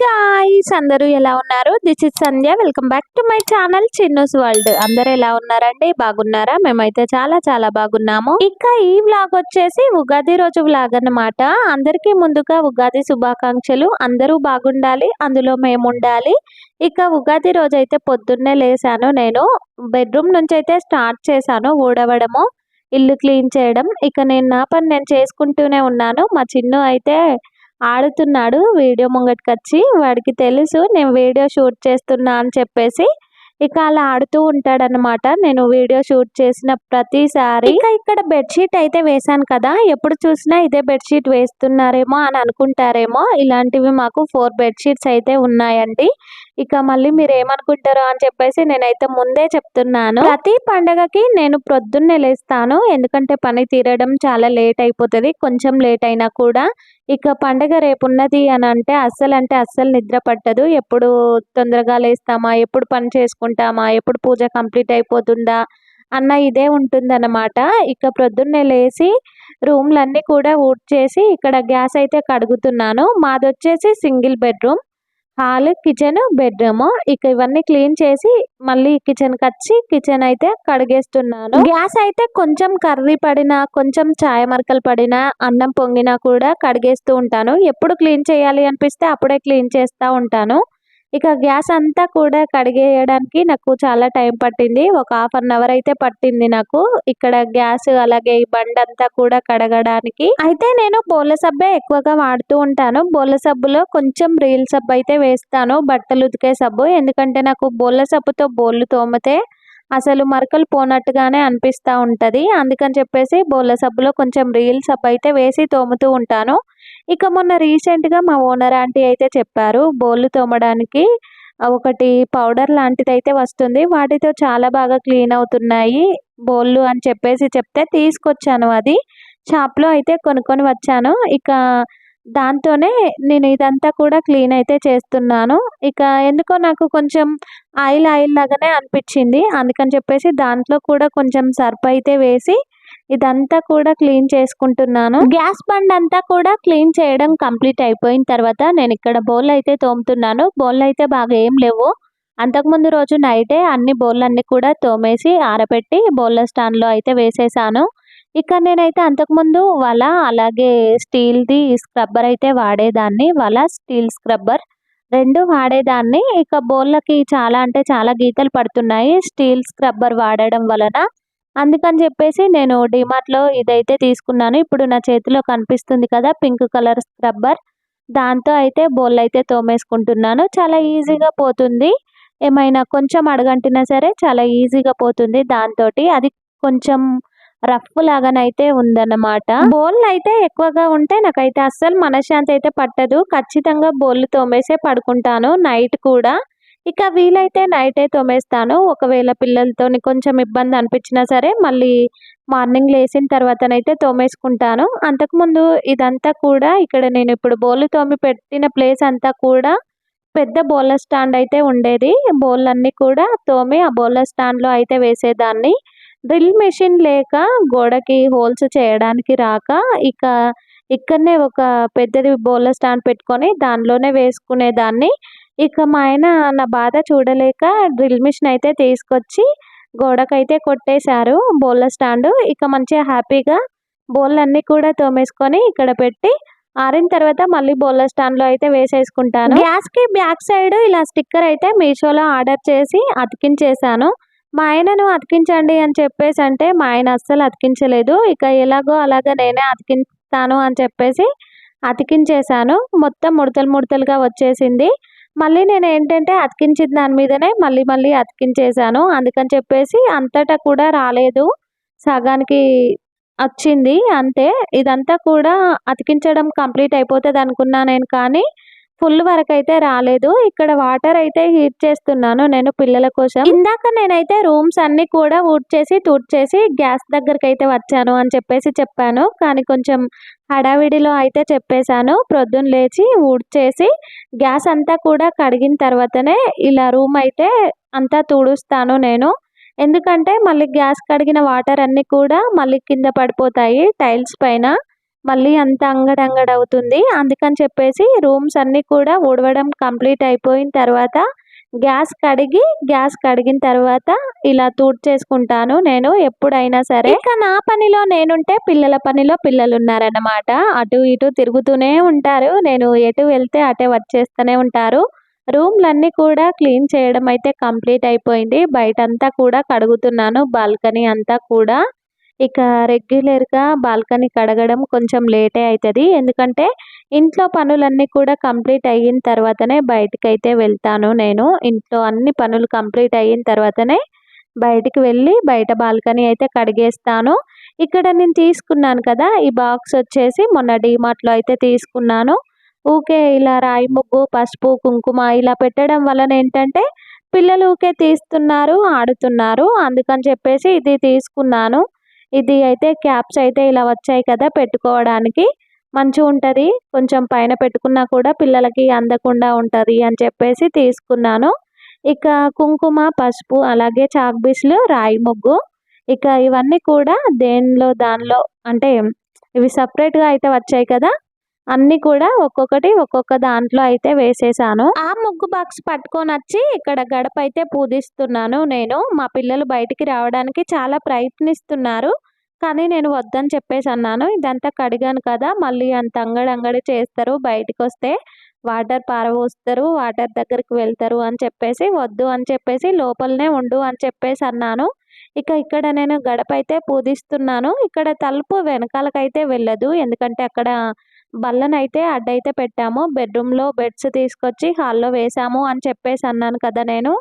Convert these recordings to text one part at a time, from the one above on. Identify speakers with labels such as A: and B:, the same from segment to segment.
A: Guys అందరూ ఎలా ఉన్నారు? This is Sandhya welcome back to my channel Chinnus world అందరూ ఎలా ఉన్నారండి? బాగున్నారా? మేమైతే చాలా చాలా బాగున్నాము. ఇంకా ఈ వ్లాగ్ వచ్చేసి ఉగాది రోజు వ్లాగ్ అన్నమాట. అందరికీ ముందుగా ఉగాది శుభాకాంక్షలు. అందరూ బాగుండాలి అందులో మేము ఉండాలి ఇక ఉగాది రోజు అయితే పొద్దున్నే లేసాను నేను. బెడ్రూమ్ నుంచి అయితే స్టార్ట్ చేశాను ఊడవడము ఇల్లు క్లీన్ చేయడం. ఇక నేను నా పని నేను చేసుకుంటూనే ఉన్నాను. మా చిన్ను అయితే ఆడుతున్నాడు. వీడియో ముంగటికి వచ్చి వాడికి తెలుసు నేను వీడియో షూట్ చేస్తున్నా అని చెప్పేసి ఇక అలా ఆడుతూ ఉంటాడనమాట నేను వీడియో షూట్ చేసిన ప్రతిసారి ఇక ఇక్కడ బెడ్షీట్ అయితే వేశాను కదా ఎప్పుడు చూసినా ఇదే బెడ్షీట్ వేస్తున్నారేమో అని అనుకుంటారేమో. ఇలాంటివి మాకు ఫోర్ బెడ్షీట్స్ అయితే ఉన్నాయండి. ఇక మళ్ళీ మీరు ఏమనుకుంటారో అని చెప్పేసి నేనైతే ముందే చెప్తున్నాను. ప్రతి పండగకి నేను ప్రొద్దున్నే లేస్తాను. ఎందుకంటే పని తీరడం చాలా లేట్ అయిపోతుంది. కొంచెం లేట్ అయినా కూడా. ఇక పండగ రేపు ఉన్నది అని అంటే అస్సలు అంటే అస్సలు నిద్ర పట్టదు. ఎప్పుడు తొందరగా లేస్తామా? ఎప్పుడు పని చేసుకుంటామా? ఎప్పుడు పూజ కంప్లీట్ అయిపోతుందా? అన్న ఇదే ఉంటుందన్నమాట. ఇక ప్రొద్దున్నే లేచి రూమ్లన్నీ కూడా ఊడ్ చేసి ఇక్కడ గ్యాస్ అయితే కడుగుతున్నాను. మాది వచ్చేసి single bedroom. Hall kitchen bedroom. ఇక ఇవన్నీ క్లీన్ చేసి మళ్ళీ కిచెన్కి వచ్చి కిచెన్ అయితే కడిగేస్తున్నాను. గ్యాస్ అయితే కొంచెం కర్రీ పడినా కొంచెం చాయ మరకలు పడినా అన్నం పొంగినా కూడా కడిగేస్తూ ఉంటాను. ఎప్పుడు క్లీన్ చేయాలి అనిపిస్తే అప్పుడే క్లీన్ చేస్తూ ఉంటాను. ఇక గ్యాస్ అంతా కూడా కడిగేయడానికి నాకు చాలా టైం పట్టింది. ఒక హాఫ్ అన్ అవర్ అయితే పట్టింది నాకు. ఇక్కడ గ్యాస్ అలాగే ఈ బండి అంతా కూడా కడగడానికి. అయితే నేను బోల సబ్బే ఎక్కువగా వాడుతూ ఉంటాను. బోల సబ్బులో కొంచెం రీల్ సబ్బు అయితే వేస్తాను. బట్టలు ఉతికే సబ్బు. ఎందుకంటే నాకు బోల సబ్బుతో బోళ్ళు తోమితే అసలు మరకలు పోనట్టుగానే అనిపిస్తూ ఉంటుంది. అందుకని చెప్పేసి బోల సబ్బులో కొంచెం రీల్ సబ్బు అయితే వేసి తోముతూ ఉంటాను. ఇక మొన్న రీసెంట్గా మా ఓనర్ ఆంటీ అయితే చెప్పారు బోళ్ళు తోమడానికి ఒకటి పౌడర్ లాంటిది అయితే వస్తుంది వాటితో చాలా బాగా క్లీన్ అవుతున్నాయి బోళ్ళు అని చెప్పేసి చెప్తే తీసుకొచ్చాను అది షాప్లో అయితే కొనుక్కొని వచ్చాను ఇక దాంతోనే నేను ఇదంతా కూడా క్లీన్ అయితే చేస్తున్నాను ఇక ఎందుకో నాకు కొంచెం ఆయిల్ ఆయిల్ లాగానే అనిపించింది అందుకని చెప్పేసి దాంట్లో కూడా కొంచెం సర్ఫ్ అయితే వేసి ఇదంతా కూడా క్లీన్ చేసుకుంటున్నాను. గ్యాస్ బండ్ అంతా కూడా క్లీన్ చేయడం కంప్లీట్ అయిపోయిన తర్వాత నేను ఇక్కడ బౌల్ అయితే తోముతున్నాను. బౌల్ అయితే బాగా ఏం లేవు. అంతకుముందు రోజు నైటే అన్ని బౌల్లన్నీ కూడా తోమేసి ఆరబెట్టి బౌల్ల స్టాండ్లో అయితే వేసేసాను. ఇక నేనైతే అంతకుముందు వల అలాగే స్టీల్ది స్క్రబ్బర్ అయితే వాడేదాన్ని. వల స్టీల్ స్క్రబ్బర్ రెండు వాడేదాన్ని. ఇక బోళ్ళకి చాలా అంటే చాలా గీతలు పడుతున్నాయి. స్టీల్ స్క్రబ్బర్ వాడడం వలన అందుకని చెప్పేసి నేను డిమార్ట్లో ఇదైతే తీసుకున్నాను. ఇప్పుడు నా చేతిలో కనిపిస్తుంది కదా పింక్ కలర్ స్క్రబ్బర్ దాంతో అయితే బోల్ అయితే తోమేసుకుంటున్నాను. చాలా ఈజీగా పోతుంది. ఏమైనా కొంచెం అడగంటినా సరే చాలా ఈజీగా పోతుంది దాంతో అది కొంచెం రఫ్ లాగానైతే ఉందన్నమాట. బోల్ అయితే ఎక్కువగా ఉంటే నాకైతే అస్సలు మనశ్శాంతి అయితే పట్టదు. ఖచ్చితంగా బోళ్ళు తోమేసే పడుకుంటాను. నైట్ కూడా. ఇక వీలైతే నైటే తోమేస్తాను. ఒకవేళ పిల్లలతో కొంచెం ఇబ్బంది అనిపించినా సరే మళ్ళీ మార్నింగ్ లేచిన తర్వాతనైతే తోమేసుకుంటాను. అంతకుముందు ఇదంతా కూడా ఇక్కడ నేను ఇప్పుడు బోళ్ళు తోమి పెట్టిన ప్లేస్ అంతా కూడా పెద్ద బౌలర్ స్టాండ్ అయితే ఉండేది. బౌల్లన్నీ కూడా తోమి ఆ బౌలర్ స్టాండ్లో అయితే వేసేదాన్ని. డ్రిల్ మెషిన్ లేక గోడకి హోల్స్ చేయడానికి రాక ఇక ఇక్కడనే ఒక పెద్దది బౌలర్ స్టాండ్ పెట్టుకొని దానిలోనే వేసుకునేదాన్ని. ఇక మా ఆయన నా బాధ చూడలేక డ్రిల్ మిషన్ అయితే తీసుకొచ్చి గోడకైతే కొట్టేశారు బోళ్ళ స్టాండ్. ఇక మంచిగా హ్యాపీగా బోళ్ళన్నీ కూడా తోమేసుకొని ఇక్కడ పెట్టి ఆరిన తర్వాత మళ్ళీ బోళ్ళ స్టాండ్లో అయితే వేసేసుకుంటాను. గ్యాస్కి బ్యాక్ సైడ్ ఇలా స్టిక్కర్ అయితే మీషోలో ఆర్డర్ చేసి అతికించేశాను. మా ఆయనను అతికించండి అని చెప్పేసి అంటే మా ఆయన అస్సలు అతికించలేదు. ఇక ఎలాగో అలాగా నేనే అతికిస్తాను అని చెప్పేసి అతికించేశాను. మొత్తం ముడతలు ముడతలుగా వచ్చేసింది. మళ్ళీ నేను ఏంటంటే అతికించిన దాని మీదనే మళ్ళీ మళ్ళీ అతికించేశాను. అందుకని చెప్పేసి అంతటా కూడా రాలేదు. సగానికి వచ్చింది. అంతే ఇదంతా కూడా అతికించడం కంప్లీట్ అయిపోతుంది అనుకున్నా నేను కానీ ఫుల్ వరకు అయితే రాలేదు. ఇక్కడ వాటర్ అయితే హీట్ చేస్తున్నాను నేను పిల్లల కోసం. ఇందాక నేనైతే రూమ్స్ అన్ని కూడా ఊడ్ చేసి తూడ్ చేసి గ్యాస్ దగ్గరికి అయితే వచ్చాను అని చెప్పేసి చెప్పాను. కానీ కొంచెం హడావిడిలో అయితే చెప్పేశాను. ప్రొద్దున లేచి ఊడ్ చేసి గ్యాస్ అంతా కూడా కడిగిన తర్వాతనే ఇలా రూమ్ అయితే అంతా తుడుస్తాను నేను. ఎందుకంటే మళ్ళీ గ్యాస్ కడిగిన వాటర్ అన్నీ కూడా మళ్ళీ కింద పడిపోతాయి టైల్స్ పైన. మళ్ళీ అంత అంగడంగడ అవుతుంది. అందుకని చెప్పేసి రూమ్స్ అన్నీ కూడా ఊడవడం కంప్లీట్ అయిపోయిన తర్వాత గ్యాస్ కడిగి గ్యాస్ కడిగిన తర్వాత ఇలా చేసుకుంటాను నేను ఎప్పుడైనా సరే. ఇక నా పనిలో నేనుంటే పిల్లల పనిలో పిల్లలు ఉన్నారన్నమాట అటు ఇటు తిరుగుతూనే ఉంటారు. నేను ఎటు వెళ్తే అటే వచ్చేస్తూనే ఉంటారు. రూమ్లన్నీ కూడా క్లీన్ చేయడం అయితే కంప్లీట్ అయిపోయింది. బయట అంతా కూడా కడుగుతున్నాను. బాల్కనీ అంతా కూడా. ఇక రెగ్యులర్గా బాల్కనీ కడగడం కొంచెం లేటే అవుతుంది ఎందుకంటే ఇంట్లో పనులన్నీ కూడా కంప్లీట్ అయిన తర్వాతనే బయటకు అయితే వెళ్తాను నేను. ఇంట్లో అన్ని పనులు కంప్లీట్ అయిన తర్వాతనే బయటికి వెళ్ళి బయట బాల్కనీ అయితే కడిగేస్తాను. ఇక్కడ నేను తీసుకున్నాను కదా ఈ బాక్స్ వచ్చేసి మొన్న డీమార్ట్లో అయితే తీసుకున్నాను. ఊకే ఇలా రాయి ముగ్గు పసుపు కుంకుమ ఇలా పెట్టడం వలన ఏంటంటే పిల్లలు ఊకే తీస్తున్నారు ఆడుతున్నారు. అందుకని చెప్పేసి ఇది తీసుకున్నాను. ఇది అయితే క్యాప్స్ అయితే ఇలా వచ్చాయి కదా పెట్టుకోవడానికి. మంచిగా ఉంటుంది. కొంచెం పైన పెట్టుకున్నా కూడా పిల్లలకి అందకుండా ఉంటుంది అని చెప్పేసి తీసుకున్నాను. ఇక కుంకుమ పసుపు అలాగే చాక్బీస్లు రాయి ముగ్గు. ఇక ఇవన్నీ కూడా దేనిలో దానిలో అంటే ఇవి సపరేట్గా అయితే వచ్చాయి కదా. అన్నీ కూడా ఒక్కొక్కటి ఒక్కొక్క దాంట్లో అయితే వేసేసాను. ఆ ముగ్గు బాక్స్ పట్టుకొని వచ్చి ఇక్కడ గడప అయితే పూజిస్తున్నాను నేను. మా పిల్లలు బయటికి రావడానికి చాలా ప్రయత్నిస్తున్నారు. కానీ నేను వద్దని చెప్పేసి అన్నాను. ఇదంతా కడిగాను కదా మళ్ళీ అంత అంగడి అంగడి చేస్తారు. బయటకు వస్తే వాటర్ పారబోస్తారు వాటర్ దగ్గరికి వెళ్తారు అని చెప్పేసి వద్దు అని చెప్పేసి లోపలనే ఉండు అని చెప్పేసి అన్నాను. ఇక ఇక్కడ నేను గడప అయితే పూజిస్తున్నాను. ఇక్కడ తలుపు వెనకాలకైతే వెళ్ళదు. ఎందుకంటే అక్కడ బల్లనైతే అడ్డైతే పెట్టాము. బెడ్రూమ్లో బెడ్స్ తీసుకొచ్చి హాల్లో వేసాము అని చెప్పేసి అన్నాను కదా నేను.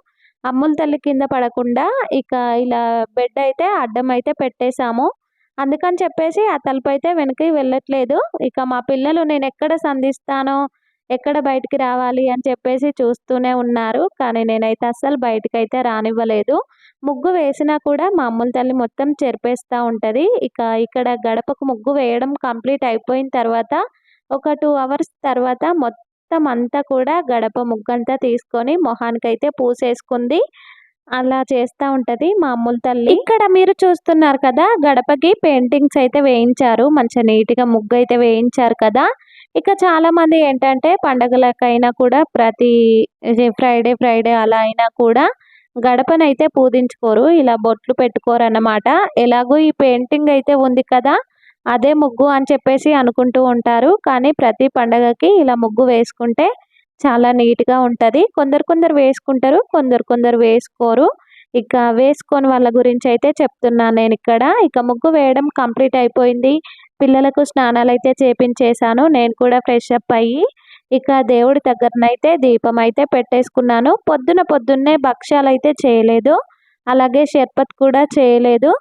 A: అమ్ముల తల్లి కింద పడకుండా ఇక ఇలా బెడ్ అయితే అడ్డం అయితే పెట్టేశాము. అందుకని చెప్పేసి ఆ తలుపు అయితే వెనక్కి వెళ్ళట్లేదు. ఇక మా పిల్లలు నేను ఎక్కడ సంధిస్తానో ఎక్కడ బయటికి రావాలి అని చెప్పేసి చూస్తూనే ఉన్నారు. కానీ నేనైతే అస్సలు బయటకు అయితే రానివ్వలేదు. ముగ్గు వేసినా కూడా మా అమ్ముల తల్లి మొత్తం చెరిపేస్తూ ఉంటుంది. ఇక ఇక్కడ గడపకు ముగ్గు వేయడం కంప్లీట్ అయిపోయిన తర్వాత ఒక టూ అవర్స్ తర్వాత మొత్తం అంతా కూడా గడప ముగ్గంతా తీసుకొని మొహానికైతే పూసేసుకుంది. అలా చేస్తూ ఉంటుంది మా అమ్ముల తల్లి. ఇక్కడ మీరు చూస్తున్నారు కదా గడపకి పెయింటింగ్స్ అయితే వేయించారు. మంచిగా నీట్గా ముగ్గు అయితే వేయించారు కదా. ఇక చాలామంది ఏంటంటే పండగలకైనా కూడా ప్రతి ఫ్రైడే ఫ్రైడే అలా అయినా కూడా గడపనైతే పూజించుకోరు. ఇలా బొట్లు పెట్టుకోరు అన్నమాట ఎలాగో ఈ పెయింటింగ్ అయితే ఉంది కదా అదే ముగ్గు అని చెప్పేసి అనుకుంటూ ఉంటారు. కానీ ప్రతి పండగకి ఇలా ముగ్గు వేసుకుంటే చాలా నీట్గా ఉంటుంది. కొందరు కొందరు వేసుకుంటారు కొందరు కొందరు వేసుకోరు. ఇక వేసుకొని వాళ్ళ గురించి అయితే చెప్తున్నాను నేను ఇక్కడ. ఇక ముగ్గు వేయడం కంప్లీట్ అయిపోయింది. పిల్లలకు స్నానాలు అయితే చేపించేశాను. నేను కూడా ఫ్రెష్ అప్ అయ్యి ఇక దేవుడి దగ్గరనైతే దీపం అయితే పెట్టేసుకున్నాను. పొద్దున పొద్దున్నే భక్ష్యాలు అయితే చేయలేదు. అలాగే షర్బత్ కూడా చేయలేదు.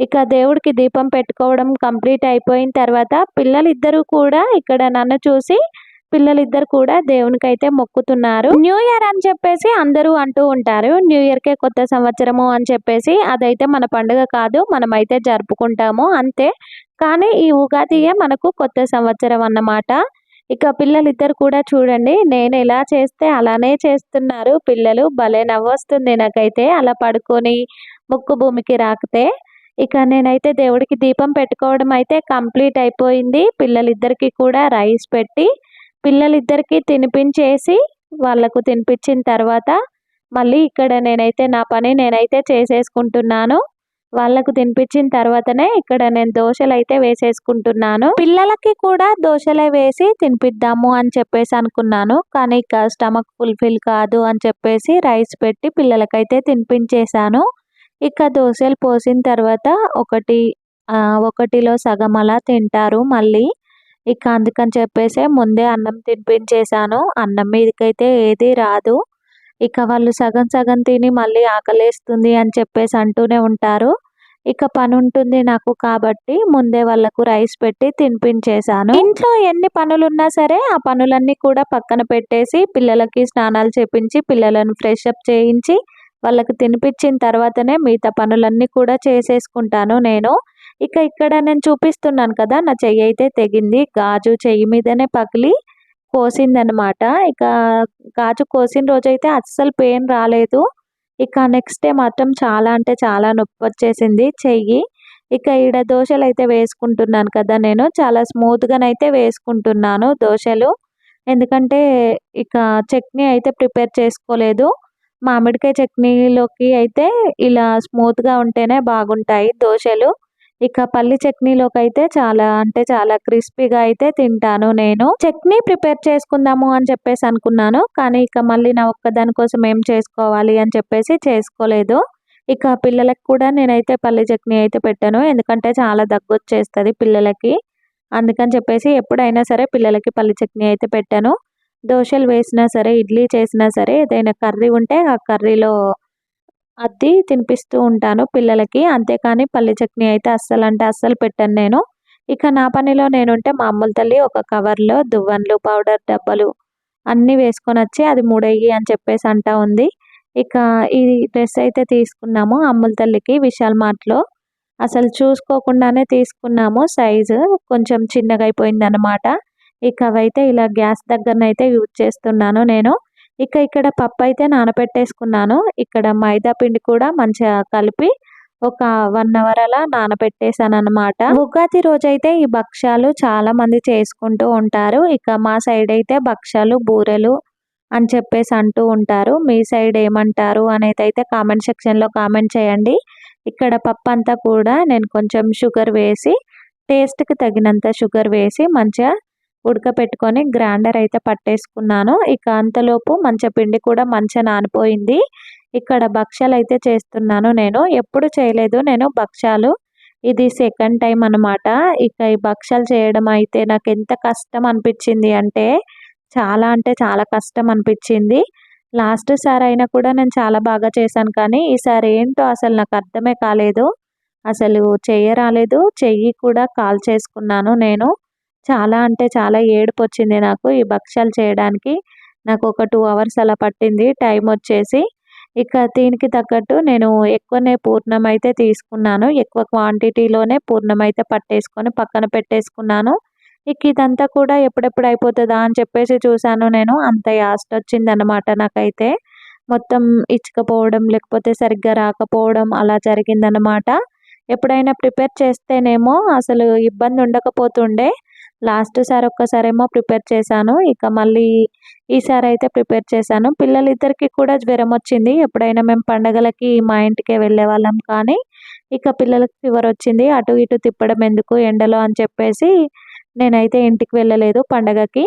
A: ఇక దేవుడికి దీపం పెట్టుకోవడం కంప్లీట్ అయిపోయిన తర్వాత పిల్లలిద్దరూ కూడా ఇక్కడ నన్ను చూసి పిల్లలిద్దరు కూడా దేవునికి అయితే మొక్కుతున్నారు. న్యూ ఇయర్ అని చెప్పేసి అందరూ అంటూ ఉంటారు. న్యూ ఇయర్ కే కొత్త సంవత్సరము అని చెప్పేసి అదైతే మన పండుగ కాదు మనమైతే జరుపుకుంటాము అంతే. కానీ ఈ ఉగాదియే మనకు కొత్త సంవత్సరం అన్నమాట. ఇక పిల్లలిద్దరు కూడా చూడండి నేను ఎలా చేస్తే అలానే చేస్తున్నారు. పిల్లలు భలే నవ్వొస్తుంది నాకైతే అలా పడుకొని ముక్కు భూమికి రాకితే. ఇక నేనైతే దేవుడికి దీపం పెట్టుకోవడం అయితే కంప్లీట్ అయిపోయింది. పిల్లలిద్దరికి కూడా రైస్ పెట్టి పిల్లలిద్దరికీ తినిపించేసి వాళ్ళకు తినిపించిన తర్వాత మళ్ళీ ఇక్కడ నేనైతే నా పని నేనైతే చేసేసుకుంటున్నాను. వాళ్ళకు తినిపించిన తర్వాతనే ఇక్కడ నేను దోశలు అయితే వేసేసుకుంటున్నాను. పిల్లలకి కూడా దోశలే వేసి తినిపిద్దాము అని చెప్పేసి అనుకున్నాను. కానీ ఇక స్టమక్ ఫుల్ఫిల్ కాదు అని చెప్పేసి రైస్ పెట్టి పిల్లలకైతే తినిపించేశాను. ఇక దోశలు పోసిన తర్వాత ఒకటి ఒకటిలో సగం అలా తింటారు మళ్ళీ. ఇక అందుకని చెప్పేసి ముందే అన్నం తినిపించేశాను. అన్నం మీదకైతే ఏది రాదు. ఇక వాళ్ళు సగం సగం తిని మళ్ళీ ఆకలేస్తుంది అని చెప్పేసి అంటూనే ఉంటారు. ఇక పని ఉంటుంది నాకు కాబట్టి ముందే వాళ్ళకు రైస్ పెట్టి తినిపించేశాను. ఇంట్లో ఎన్ని పనులున్నా సరే ఆ పనులన్నీ కూడా పక్కన పెట్టేసి పిల్లలకి స్నానాలు చేపించి పిల్లలను ఫ్రెష్ అప్ చేయించి వాళ్ళకి తినిపించిన తర్వాతనే మిగతా పనులన్నీ కూడా చేసేసుకుంటాను నేను. ఇక ఇక్కడ నేను చూపిస్తున్నాను కదా నా చెయ్యి అయితే తెగింది. గాజు చెయ్యి మీదనే పగిలి కోసిందనమాట. ఇక గాజు కోసిన రోజైతే అస్సలు పెయిన్ రాలేదు. ఇక నెక్స్ట్ డే మాత్రం చాలా అంటే చాలా నొప్పి వచ్చేసింది చెయ్యి. ఇక ఈడ దోశలు అయితే వేసుకుంటున్నాను కదా నేను. చాలా స్మూత్గానైతే వేసుకుంటున్నాను దోశలు. ఎందుకంటే ఇక చట్నీ అయితే ప్రిపేర్ చేసుకోలేదు. మామిడికాయ చట్నీలోకి అయితే ఇలా స్మూత్గా ఉంటేనే బాగుంటాయి దోశలు. ఇక పల్లి చట్నీలోకి అయితే చాలా అంటే చాలా క్రిస్పీగా అయితే తింటాను నేను. చట్నీ ప్రిపేర్ చేసుకుందాము అని చెప్పేసి అనుకున్నాను. కానీ ఇక మళ్ళీ నా ఒక్కదాని కోసం ఏం చేసుకోవాలి అని చెప్పేసి చేసుకోలేదు. ఇక పిల్లలకు కూడా నేనైతే పల్లి చట్నీ అయితే పెట్టాను. ఎందుకంటే చాలా దగ్గు వచ్చేస్తుంది పిల్లలకి. అందుకని చెప్పేసి ఎప్పుడైనా సరే పిల్లలకి పల్లి చట్నీ అయితే పెట్టాను. దోశలు వేసినా సరే ఇడ్లీ చేసినా సరే ఏదైనా కర్రీ ఉంటే ఆ కర్రీలో అద్ది తినిపిస్తూ ఉంటాను పిల్లలకి. అంతేకాని పల్లి చట్నీ అయితే అస్సలు అంటే అస్సలు పెట్టాను నేను. ఇక నా పనిలో నేనుంటే మా అమ్ముల తల్లి ఒక కవర్లో దువ్వన్లు పౌడర్ డబ్బలు అన్నీ వేసుకొని వచ్చి అది మూడయ్యి అని చెప్పేసి అంటా ఉంది. ఇక ఈ డ్రెస్ అయితే తీసుకున్నాము అమ్ముల తల్లికి విశాల్ మార్ట్లో. అసలు చూసుకోకుండానే తీసుకున్నాము సైజు కొంచెం చిన్నగా అయిపోయింది అనమాట ఇక అవైతే ఇలా గ్యాస్ దగ్గరనైతే యూజ్ చేస్తున్నాను నేను. ఇక ఇక్కడ పప్పు అయితే నానబెట్టేసుకున్నాను ఇక్కడ మైదా పిండి కూడా మంచిగా కలిపి ఒక వన్ అవర్ అలా నానబెట్టేసాను అనమాట ఉగాది రోజైతే ఈ భక్ష్యాలు చాలా మంది చేసుకుంటూ ఉంటారు. ఇక మా సైడ్ అయితే భక్ష్యాలు బూరెలు అని చెప్పేసి అంటూ ఉంటారు. మీ సైడ్ ఏమంటారు అనేది అయితే కామెంట్ సెక్షన్లో కామెంట్ చేయండి. ఇక్కడ పప్పు అంతా కూడా నేను కొంచెం షుగర్ వేసి టేస్ట్కి తగినంత షుగర్ వేసి మంచిగా ఉడకపెట్టుకొని గ్రైండర్ అయితే పట్టేసుకున్నాను. ఇక అంతలోపు మంచి పిండి కూడా మంచిగా నానిపోయింది. ఇక్కడ భక్ష్యాలు అయితే చేస్తున్నాను నేను. ఎప్పుడు చేయలేదు నేను భక్ష్యాలు ఇది సెకండ్ టైం అనమాట ఇక ఈ భక్ష్యాలు చేయడం అయితే నాకు ఎంత కష్టం అనిపించింది అంటే చాలా అంటే చాలా కష్టం అనిపించింది. లాస్ట్ సారి అయినా కూడా నేను చాలా బాగా చేశాను కానీ ఈసారి ఏంటో అసలు నాకు అర్థమే కాలేదు. అసలు చెయ్య రాలేదు చెయ్యి కూడా కాల్ చేసుకున్నాను నేను. చాలా అంటే చాలా ఏడుపు వచ్చింది నాకు ఈ భక్ష్యాలు చేయడానికి. నాకు ఒక టూ అవర్స్ అలా పట్టింది. టైం వచ్చేసి ఇక దీనికి తగ్గట్టు నేను ఎక్కువనే పూర్ణం అయితే తీసుకున్నాను. ఎక్కువ క్వాంటిటీలోనే పూర్ణం అయితే పట్టేసుకొని పక్కన పెట్టేసుకున్నాను. ఇక ఇదంతా కూడా ఎప్పుడెప్పుడు అయిపోతుందా అని చెప్పేసి చూశాను నేను. అంత యాస్ట్ వచ్చిందనమాట నాకైతే. మొత్తం ఇచ్చకపోవడం లేకపోతే సరిగ్గా రాకపోవడం అలా జరిగిందనమాట ఎప్పుడైనా ప్రిపేర్ చేస్తేనేమో అసలు ఇబ్బంది ఉండకపోతుండే లాస్ట్ సారి ఒక్కసారేమో ప్రిపేర్ చేశాను. ఇక మళ్ళీ ఈసారి అయితే ప్రిపేర్ చేశాను. పిల్లలిద్దరికి కూడా జ్వరం వచ్చింది. ఎప్పుడైనా మేము పండగలకి మా ఇంటికే వెళ్ళే వాళ్ళం కానీ ఇక పిల్లలకి ఫీవర్ వచ్చింది. అటు ఇటు తిప్పడం ఎందుకు ఎండలో అని చెప్పేసి నేనైతే ఇంటికి వెళ్ళలేదు పండగకి.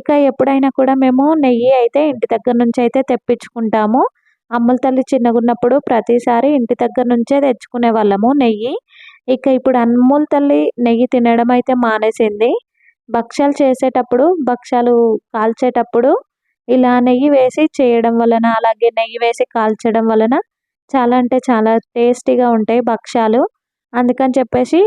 A: ఇక ఎప్పుడైనా కూడా మేము నెయ్యి అయితే ఇంటి దగ్గర నుంచి అయితే తెప్పించుకుంటాము. అమ్ముల తల్లి చిన్నగున్నప్పుడు ప్రతిసారి ఇంటి దగ్గర నుంచే తెచ్చుకునే వాళ్ళము నెయ్యి. ఇక ఇప్పుడు అమ్ముల తల్లి నెయ్యి తినడం అయితే మానేసింది. భక్ష్యాలు చేసేటప్పుడు భక్ష్యాలు కాల్చేటప్పుడు ఇలా నెయ్యి వేసి చేయడం వలన అలాగే నెయ్యి వేసి కాల్చడం వలన చాలా అంటే చాలా టేస్టీగా ఉంటాయి భక్ష్యాలు. అందుకని చెప్పేసి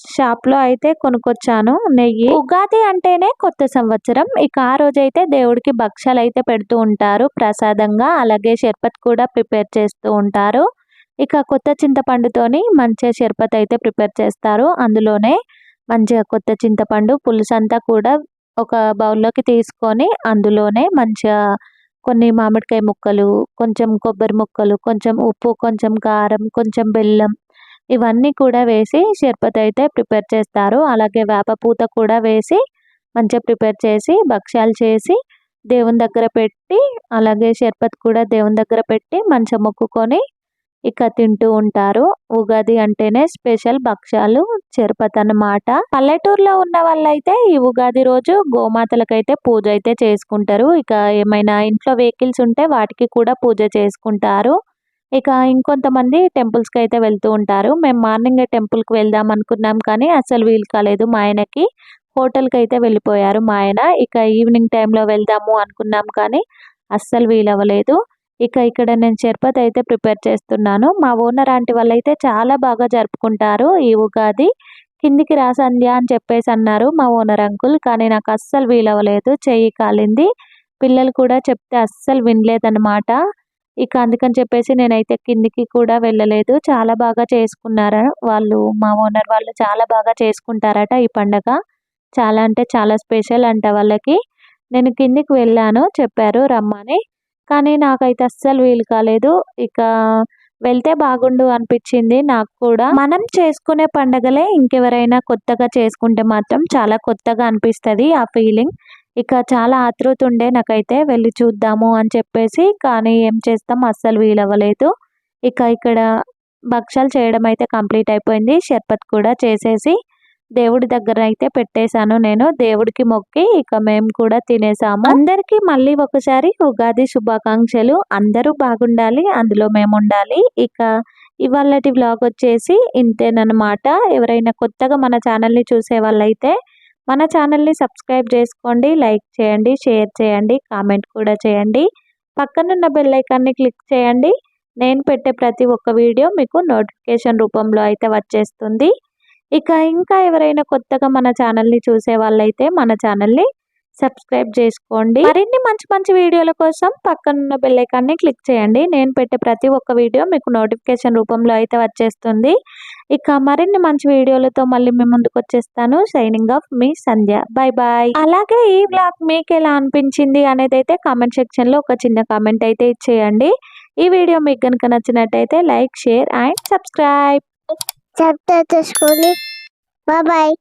A: షాప్లో అయితే కొనుక్కొచ్చాను నెయ్యి. ఉగాది అంటేనే కొత్త సంవత్సరం. ఇక ఆ రోజైతే దేవుడికి భక్ష్యాలు అయితే పెడుతూ ఉంటారు ప్రసాదంగా. అలాగే షర్బత్ కూడా ప్రిపేర్ చేస్తూ ఉంటారు. ఇక కొత్త చింతపండుతోని మంచిగా షర్బత్ అయితే ప్రిపేర్ చేస్తారు. అందులోనే మంచిగా కొత్త చింతపండు పులుసు అంతా కూడా ఒక బౌల్లోకి తీసుకొని అందులోనే మంచిగా కొన్ని మామిడికాయ ముక్కలు కొంచెం కొబ్బరి ముక్కలు కొంచెం ఉప్పు కొంచెం కారం కొంచెం బెల్లం ఇవన్నీ కూడా వేసి షర్బత్ అయితే ప్రిపేర్ చేస్తారు. అలాగే వేపపూత కూడా వేసి మంచిగా ప్రిపేర్ చేసి భక్ష్యాలు చేసి దేవుని దగ్గర పెట్టి అలాగే షర్బత్ కూడా దేవుని దగ్గర పెట్టి మంచిగా మొక్కుకొని ఇక తింటూ ఉంటారు. ఉగాది అంటేనే స్పెషల్ భక్ష్యాలు చెరుపతి అన్నమాట పల్లెటూరులో ఉన్న వాళ్ళైతే ఈ ఉగాది రోజు గోమాతలకైతే పూజ అయితే చేసుకుంటారు. ఇక ఏమైనా ఇంట్లో వెహికల్స్ ఉంటే వాటికి కూడా పూజ చేసుకుంటారు. ఇక ఇంకొంతమంది టెంపుల్స్కి అయితే వెళ్తూ ఉంటారు. మేము మార్నింగ్ టెంపుల్కి వెళ్దాం అనుకున్నాం కానీ అసలు వీలు కాలేదు మా ఆయనకి. హోటల్కి అయితే వెళ్ళిపోయారు మా ఆయన. ఇక ఈవినింగ్ టైంలో వెళ్దాము అనుకున్నాం కానీ అస్సలు వీలవ్వలేదు. ఇక ఇక్కడ నేను షర్బత్ అయితే ప్రిపేర్ చేస్తున్నాను. మా ఓనర్ ఆంటీ వాళ్ళు అయితే చాలా బాగా జరుపుకుంటారు ఈ ఉగాది. కిందికి రా సంధ్య అని చెప్పేసి అన్నారు మా ఓనర్ అంకుల్. కానీ నాకు అస్సలు వీలవ్వలేదు. చెయ్యి కాలింది. పిల్లలు కూడా చెప్తే అస్సలు వినలేదన్నమాట. ఇక అందుకని చెప్పేసి నేనైతే కిందికి కూడా వెళ్ళలేదు. చాలా బాగా చేసుకున్నారు వాళ్ళు. మా ఓనర్ వాళ్ళు చాలా బాగా చేసుకుంటారట ఈ పండగ. చాలా అంటే చాలా స్పెషల్ అంట వాళ్ళకి. నేను కిందికి వెళ్ళాను. చెప్పారు రమ్మని. కానీ నాకైతే అస్సలు వీలు కాలేదు. ఇక వెళ్తే బాగుండు అనిపించింది నాకు కూడా. మనం చేసుకునే పండగలే ఇంకెవరైనా కొత్తగా చేసుకుంటే మాత్రం చాలా కొత్తగా అనిపిస్తుంది ఆ ఫీలింగ్. ఇక చాలా ఆతృత ఉండే నాకైతే వెళ్ళి చూద్దాము అని చెప్పేసి కానీ ఏం చేస్తాం అస్సలు వీలవ్వలేదు. ఇక ఇక్కడ భక్షాలు చేయడం అయితే కంప్లీట్ అయిపోయింది. షర్బత్ కూడా చేసేసి దేవుడి దగ్గర అయితే పెట్టేశాను నేను. దేవుడికి మొక్కి ఇక మేము కూడా తినేసాము అందరికీ మళ్ళీ ఒకసారి ఉగాది శుభాకాంక్షలు. అందరూ బాగుండాలి అందులో మేము ఉండాలి ఇక ఇవాళటి వ్లాగ్ వచ్చేసి ఇంతేనమాట ఎవరైనా కొత్తగా మన ఛానల్ని చూసే వాళ్ళైతే మన ఛానల్ని సబ్స్క్రైబ్ చేసుకోండి లైక్ చేయండి షేర్ చేయండి కామెంట్ కూడా చేయండి. పక్కనున్న బెల్ ఐకాన్ని క్లిక్ చేయండి. నేను పెట్టే ప్రతి ఒక్క వీడియో మీకు నోటిఫికేషన్ రూపంలో అయితే వచ్చేస్తుంది. ఇక ఇంకా ఎవరైనా కొత్తగా మన ఛానల్ని చూసే వాళ్ళైతే మన ఛానల్ని సబ్స్క్రైబ్ చేసుకోండి. మరిన్ని మంచి మంచి వీడియోల కోసం పక్కనున్న బెల్లైకాన్ని క్లిక్ చేయండి. నేను పెట్టే ప్రతి ఒక్క వీడియో మీకు నోటిఫికేషన్ రూపంలో అయితే వచ్చేస్తుంది. ఇక మరిన్ని మంచి వీడియోలతో మళ్ళీ మీ ముందుకు వచ్చేస్తాను. సైనింగ్ ఆఫ్ మీ సంధ్య. బాయ్ బాయ్ అలాగే ఈ బ్లాగ్ మీకు ఎలా అనిపించింది అనేది అయితే కామెంట్ సెక్షన్లో ఒక చిన్న కామెంట్ అయితే ఇచ్చేయండి. ఈ వీడియో మీకు కనుక నచ్చినట్టయితే like share and subscribe
B: subscribe చేసుకోండి బాయ్ బాయ్